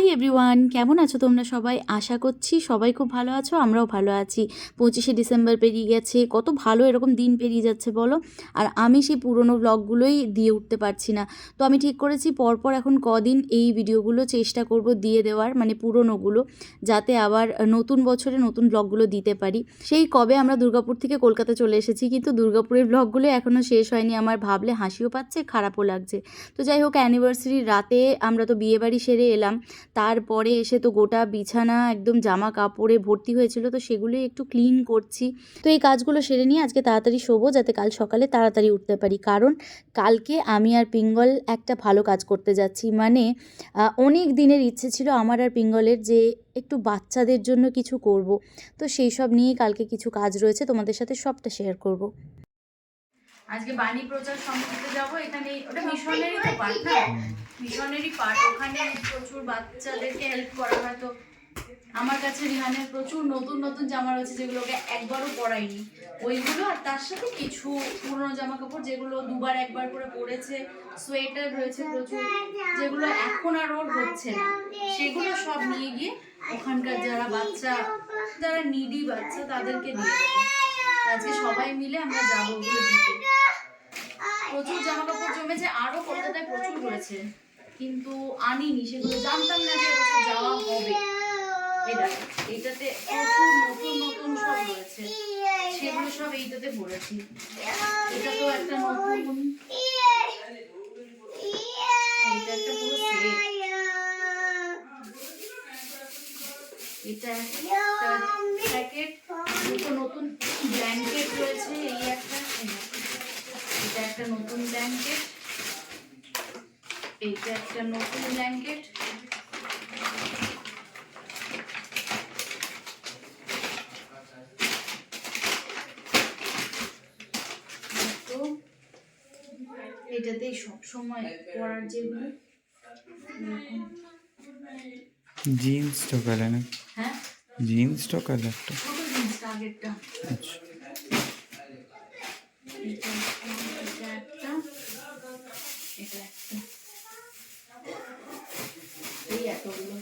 Hi everyone কেমন আছো তোমরা সবাই? আশা করছি সবাই খুব ভালো আছো, আমরাও ভালো আছি। পঁচিশে ডিসেম্বর পেরিয়ে গেছে, কত ভালো এরকম দিন পেরিয়ে যাচ্ছে বলো? আর আমি সেই পুরনো ব্লগগুলোই দিয়ে উঠতে পারছি না। তো আমি ঠিক করেছি, পরপর এখন কদিন এই ভিডিওগুলো চেষ্টা করব দিয়ে দেওয়ার মানে পুরনোগুলো, যাতে আবার নতুন বছরে নতুন ব্লগগুলো দিতে পারি। সেই কবে আমরা দুর্গাপুর থেকে কলকাতা চলে এসেছি, কিন্তু দুর্গাপুরের ব্লগগুলো এখনও শেষ হয়নি। আমার ভাবলে হাসিও পাচ্ছে, খারাপও লাগছে। তো যাই হোক অ্যানিভার্সারির রাতে আমরা তো বিয়েবাড়ি সেরে এলাম। তারপরে এসে তো গোটা বিছানা একদম জামা কাপড়ে ভর্তি হয়েছিল তো সেগুলোই একটু ক্লিন করছি। তো এই কাজগুলো সেরে নিয়ে আজকে তাড়াতাড়ি শোবো যাতে কাল সকালে তাড়াতাড়ি উঠতে পারি। কারণ কালকে আমি আর পিঙ্গল একটা ভালো কাজ করতে যাচ্ছি। মানে অনেক দিনের ইচ্ছে ছিল আমার আর পিঙ্গলের যে একটু বাচ্চাদের জন্য কিছু করব। তো সেই সব নিয়ে কালকে কিছু কাজ রয়েছে তোমাদের সাথে সবটা শেয়ার করব। আজকে বাণী প্রচার সমিতিতে যাব এখানে ওটা মিশনেরই তো না মিশনেরই পার্ট ওখানে প্রচুর বাচ্চাদেরকে হেল্প করা হয়। তো আমার কাছে রিহানের প্রচুর নতুন নতুন জামা রয়েছে যেগুলোকে একবারও পরাইনি। ওইগুলো আর তার সাথে কিছু পুরনো জামা কাপড় যেগুলো দুবার একবার করে পরেছে। সোয়েটার রয়েছে প্রচুর, যেগুলো এখন আর ওর হচ্ছে না। সেগুলো সব নিয়ে গিয়ে ওখানকার যারা বাচ্চা, যারা নিডি বাচ্চা তাদেরকে দিয়ে আজকে সবাই মিলে আমরা যাব প্রচুর জামা কাপড় জমেছে, আরও কলকাতায় প্রচুর রয়েছে। কিন্তু আনিনি, সেগুলো জানতাম না যে যাওয়া হবে। এটা এইটাতে প্রচুর নতুন নতুন সব রয়েছে। সেগুলো সব এইটাতে ভরেছি। এটা তো একটা নতুন এটা একটা নতুন ব্ল্যাঙ্কেট রয়েছে, এই একটা। এটা একটা নতুন ব্ল্যাঙ্কেট এইটা একটা নতুন ব্ল্যাঙ্কেট এটাতেই সব সময় পরার যেগুলো এরকম। জিন্স টোকালে না? হ্যাঁ? জিন্স একটা। আগেরটা। আচ্ছা এটা একটা, এটা একটা এটা একটা এই এতগুলো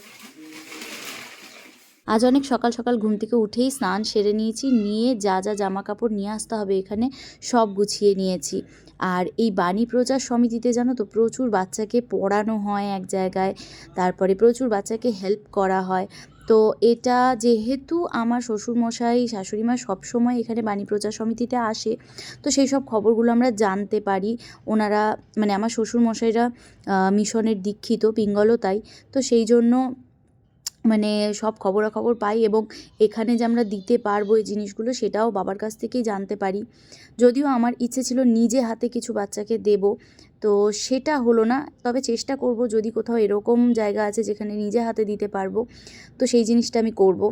আজ অনেক সকাল সকাল ঘুম থেকে উঠেই স্নান সেরে নিয়েছি, নিয়ে যা যা জামা কাপড় নিয়ে আসতে হবে এখানে সব গুছিয়ে নিয়েছি। আর এই বাণী প্রচার সমিতিতে জানো তো প্রচুর বাচ্চাকে পড়ানো হয় এক জায়গায়, তারপরে প্রচুর বাচ্চাকে হেল্প করা হয়। তো এটা যেহেতু আমার শ্বশুরমশাই শাশুড়ি মা সবসময় এখানে বাণী প্রচার সমিতিতে আসে, তো সেই সব খবরগুলো আমরা জানতে পারি। ওনারা মানে আমার শ্বশুরমশাইরা মিশনের দীক্ষিত, পিঙ্গলও তাই। তো সেই জন্য মানে সব খবরাখবর পাই এবং এখানে যে আমরা দিতে পারব এই জিনিসগুলো সেটাও বাবার কাছ থেকেই জানতে পারি। যদিও আমার ইচ্ছে ছিল নিজে হাতে কিছু বাচ্চাকে দেব, তো সেটা হলো না। তবে চেষ্টা করব যদি কোথাও এরকম জায়গা আছে যেখানে নিজে হাতে দিতে পারব, তো সেই জিনিসটা আমি করব।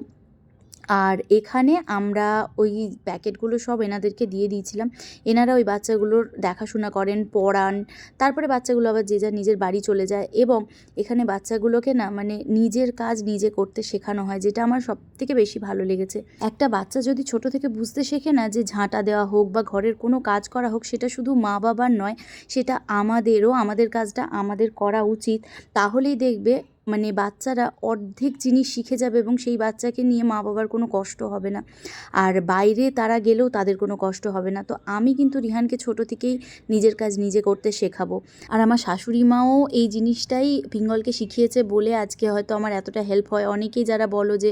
আর এখানে আমরা ওই প্যাকেটগুলো সব এনাদেরকে দিয়ে দিয়েছিলাম। এনারা ওই বাচ্চাগুলোর দেখাশোনা করেন, পড়ান, তারপরে বাচ্চাগুলো আবার যে যার নিজের বাড়ি চলে যায় এবং এখানে বাচ্চাগুলোকে না মানে নিজের কাজ নিজে করতে শেখানো হয়, যেটা আমার সব থেকে বেশি ভালো লেগেছে। একটা বাচ্চা যদি ছোট থেকে বুঝতে শেখে না যে ঝাঁটা দেওয়া হোক বা ঘরের কোনো কাজ করা হোক, সেটা শুধু মা বাবার নয়, সেটা আমাদেরও, আমাদের কাজটা আমাদের করা উচিত। তাহলেই দেখবে মানে বাচ্চারা অর্ধেক জিনিস শিখে যাবে এবং সেই বাচ্চাকে নিয়ে মা বাবার কোনো কষ্ট হবে না। আর বাইরে তারা গেলেও তাদের কোনো কষ্ট হবে না। তো আমি কিন্তু রিহানকে ছোট থেকেই নিজের কাজ নিজে করতে শেখাবো। আর আমার শাশুড়ি মাও এই জিনিসটাই পিঙ্গলকে শিখিয়েছে বলে আজকে হয়তো আমার এতটা হেল্প হয়। অনেকেই যারা বলো যে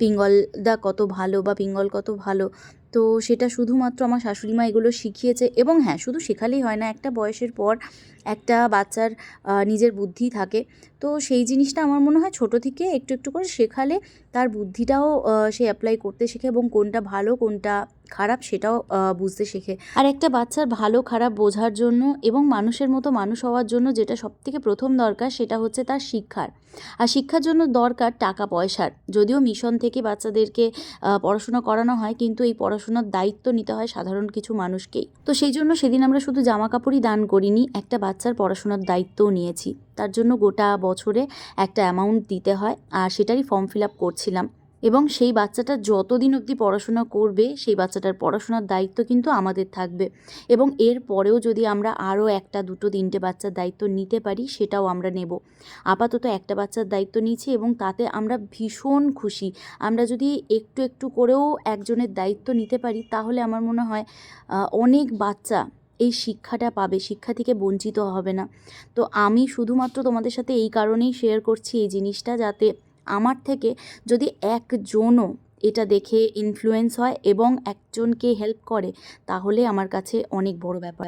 পিঙ্গলদা কত ভালো বা পিঙ্গল কত ভালো। তো সেটা শুধুমাত্র আমার শাশুড়ি মা এগুলো শিখিয়েছে এবং হ্যাঁ শুধু শেখালেই হয় না, একটা বয়সের পর একটা বাচ্চার নিজের বুদ্ধি থাকে। তো সেই জিনিসটা আমার মনে হয় ছোট থেকে একটু একটু করে শেখালে তার বুদ্ধিটাও সে অ্যাপ্লাই করতে শেখে এবং কোনটা ভালো, কোনটা খারাপ সেটাও বুঝতে শেখে। আর একটা বাচ্চার ভালো, খারাপ বোঝার জন্য এবং মানুষের মতো মানুষ হওয়ার জন্য যেটা সবথেকে প্রথম দরকার সেটা হচ্ছে তার শিক্ষার। আর শিক্ষার জন্য দরকার টাকা পয়সার। যদিও মিশন থেকে বাচ্চাদেরকে পড়াশোনা করানো হয় কিন্তু এই পড়াশোনার দায়িত্ব নিতে হয় সাধারণ কিছু মানুষকেই। তো সেই জন্য সেদিন আমরা শুধু জামা কাপড়ই দান করিনি, একটা বাচ্চার পড়াশোনার দায়িত্বও নিয়েছি। তার জন্য গোটা বছরে একটা অ্যামাউন্ট দিতে হয়, আর সেটারই ফর্ম ফিল আপ করছিলাম। এবং সেই বাচ্চাটা যতদিন অবধি পড়াশোনা করবে, সেই বাচ্চাটার পড়াশোনার দায়িত্ব কিন্তু আমাদের থাকবে। এবং এর পরেও যদি আমরা আরও একটা, দুটো, তিনটে বাচ্চার দায়িত্ব নিতে পারি, সেটাও আমরা নেব। আপাতত একটা বাচ্চার দায়িত্ব নিয়েছি এবং তাতে আমরা ভীষণ খুশি। আমরা যদি একটু একটু করেও একজনের দায়িত্ব নিতে পারি, তাহলে আমার মনে হয় অনেক বাচ্চা এই শিক্ষাটা পাবে, শিক্ষা থেকে বঞ্চিত হবে না। তো আমি শুধুমাত্র তোমাদের সাথে এই কারণেই শেয়ার করছি এই জিনিসটা, যাতে আমার থেকে যদি একজনও এটা দেখে ইনফ্লুয়েন্স হয় এবং একজনকে হেল্প করে, তাহলে আমার কাছে অনেক বড় ব্যাপার।